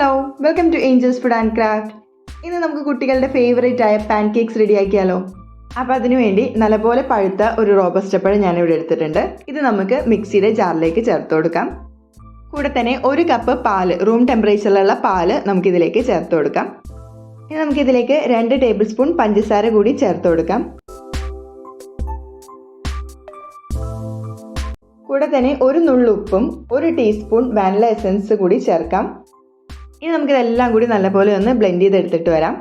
Hello welcome to Angels food and craft ഇന്ന് നമുക്ക് കുട്ടികളുടെ ഫേവറേറ്റ് ആയ പാൻ കേക്ക്സ് റെഡിയാക്കിയാലോ അപ്പോൾ അതിനുവേണ്ടി നല്ലപോലെ പഴുത്ത ഒരു റോബസ്റ്റപ്പഴ ഞാൻ ഇവിടെ എടുത്തിട്ടുണ്ട്. ഇത് നമുക്ക് മിക്സിയുടെ ജാറിലേക്ക് ചേർത്ത് കൊടുക്കാം. കൂടെ തന്നെ ഒരു കപ്പ് പാൽ റൂം ടെമ്പറേച്ചറിലുള്ള പാൽ നമുക്കിതിലേക്ക് ചേർത്ത് കൊടുക്കാം. ഇനി നമുക്കിതിലേക്ക് രണ്ട് ടേബിൾ സ്പൂൺ പഞ്ചസാര കൂടി ചേർത്ത് കൊടുക്കാം. കൂടെ തന്നെ ഒരു നുള്ളുപ്പും ഒരു ടീസ്പൂൺ വാനില എസൻസ് കൂടി ചേർക്കാം. ഇനി നമുക്കിതെല്ലാം കൂടി നല്ലപോലെ ഒന്ന് ബ്ലെൻഡ് ചെയ്തെടുത്തിട്ട് വരാം.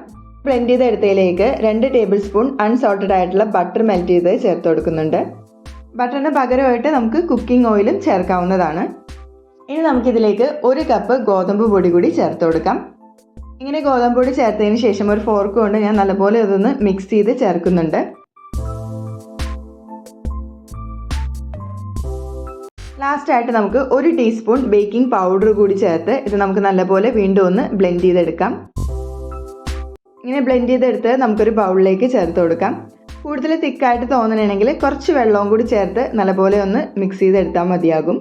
ബ്ലെൻഡ് ചെയ്തെടുത്തതിലേക്ക് രണ്ട് ടേബിൾ സ്പൂൺ അൺസോൾട്ടഡ് ആയിട്ടുള്ള ബട്ടർ മെൽറ്റ് ചെയ്ത് ചേർത്ത് കൊടുക്കുന്നുണ്ട്. ബട്ടറിന് പകരമായിട്ട് നമുക്ക് കുക്കിംഗ് ഓയിലും ചേർക്കാവുന്നതാണ്. ഇനി നമുക്കിതിലേക്ക് ഒരു കപ്പ് ഗോതമ്പ് പൊടി കൂടി ചേർത്ത് കൊടുക്കാം. ഇങ്ങനെ ഗോതമ്പ് പൊടി ചേർത്തതിന് ശേഷം ഒരു ഫോർക്ക് കൊണ്ട് ഞാൻ നല്ലപോലെ ഇതൊന്ന് മിക്സ് ചെയ്ത് ചേർക്കുന്നുണ്ട്. ലാസ്റ്റ് ആയിട്ട് നമുക്ക് ഒരു ടീസ്പൂൺ ബേക്കിംഗ് പൗഡർ കൂടി ചേർത്ത് ഇത് നമുക്ക് നല്ലപോലെ വീണ്ടും ഒന്ന് ബ്ലെൻഡ് ചെയ്തെടുക്കാം. ഇങ്ങനെ ബ്ലെൻഡ് ചെയ്തെടുത്ത് നമുക്കൊരു ബൗളിലേക്ക് ചേർത്ത് കൊടുക്കാം. കൂടുതൽ തിക്കായിട്ട് തോന്നണമെങ്കിൽ കുറച്ച് വെള്ളവും കൂടി ചേർത്ത് നല്ലപോലെ ഒന്ന് മിക്സ് ചെയ്തെടുത്താൽ മതിയാകും.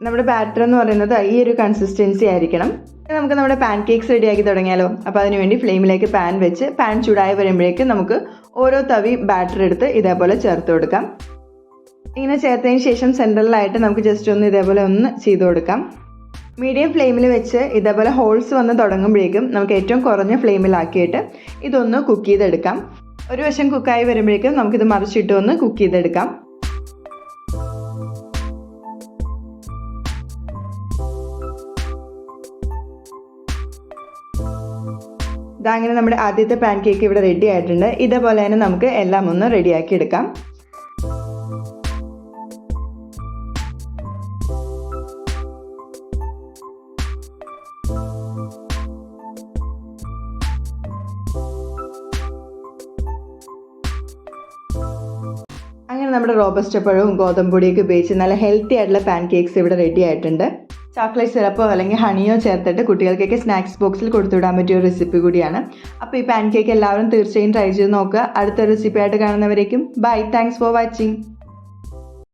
നമ്മുടെ ബാറ്റർ എന്ന് പറയുന്നത് ഈ ഒരു കൺസിസ്റ്റൻസി ആയിരിക്കണം. നമുക്ക് നമ്മുടെ പാൻ കേക്ക്സ് റെഡിയാക്കി തുടങ്ങിയാലോ? അപ്പോൾ അതിനുവേണ്ടി ഫ്ലെയിമിലേക്ക് പാൻ വെച്ച് പാൻ ചൂടായി വരുമ്പോഴേക്കും നമുക്ക് ഓരോ തവി ബാറ്റർ എടുത്ത് ഇതേപോലെ ചേർത്ത് കൊടുക്കാം. ഇങ്ങനെ ചേർത്തതിന് ശേഷം സെൻട്രലായിട്ട് നമുക്ക് ജസ്റ്റ് ഒന്ന് ഇതേപോലെ ഒന്ന് ചെയ്ത് കൊടുക്കാം. മീഡിയം ഫ്ലെയിമിൽ വെച്ച് ഇതേപോലെ ഹോൾസ് വന്ന് തുടങ്ങുമ്പോഴേക്കും നമുക്ക് ഏറ്റവും കുറഞ്ഞ ഫ്ലെയിമിലാക്കിയിട്ട് ഇതൊന്ന് കുക്ക് ചെയ്തെടുക്കാം. ഒരു വശം കുക്കായി വരുമ്പോഴേക്കും നമുക്കിത് മറിച്ചിട്ട് ഒന്ന് കുക്ക് ചെയ്തെടുക്കാം. ഇതങ്ങനെ നമ്മുടെ ആദ്യത്തെ പാൻ കേക്ക് ഇവിടെ റെഡി ആയിട്ടുണ്ട്. ഇതേപോലെ തന്നെ നമുക്ക് എല്ലാം ഒന്ന് റെഡിയാക്കി എടുക്കാം. അങ്ങനെ നമ്മുടെ റോബസ്റ്റ് പഴവും ഗോതമ്പൊടിയൊക്കെ ഉപയോഗിച്ച് നല്ല ഹെൽത്തി ആയിട്ടുള്ള പാൻ കേക്ക്സ് ഇവിടെ റെഡി ആയിട്ടുണ്ട്. ചോക്ലേറ്റ് സിറപ്പോ അല്ലെങ്കിൽ ഹണിയോ ചേർത്തിട്ട് കുട്ടികൾക്കൊക്കെ സ്നാക്സ് ബോക്സിൽ കൊടുത്തുവിടാൻ പറ്റിയ ഒരു റെസിപ്പി കൂടിയാണ്. അപ്പോൾ ഈ പാൻ കേക്ക് എല്ലാവരും തീർച്ചയായും ട്രൈ ചെയ്ത് നോക്കുക. അടുത്ത റെസിപ്പി ആയിട്ട് കാണുന്നവരേക്കും. Bye thanks for watching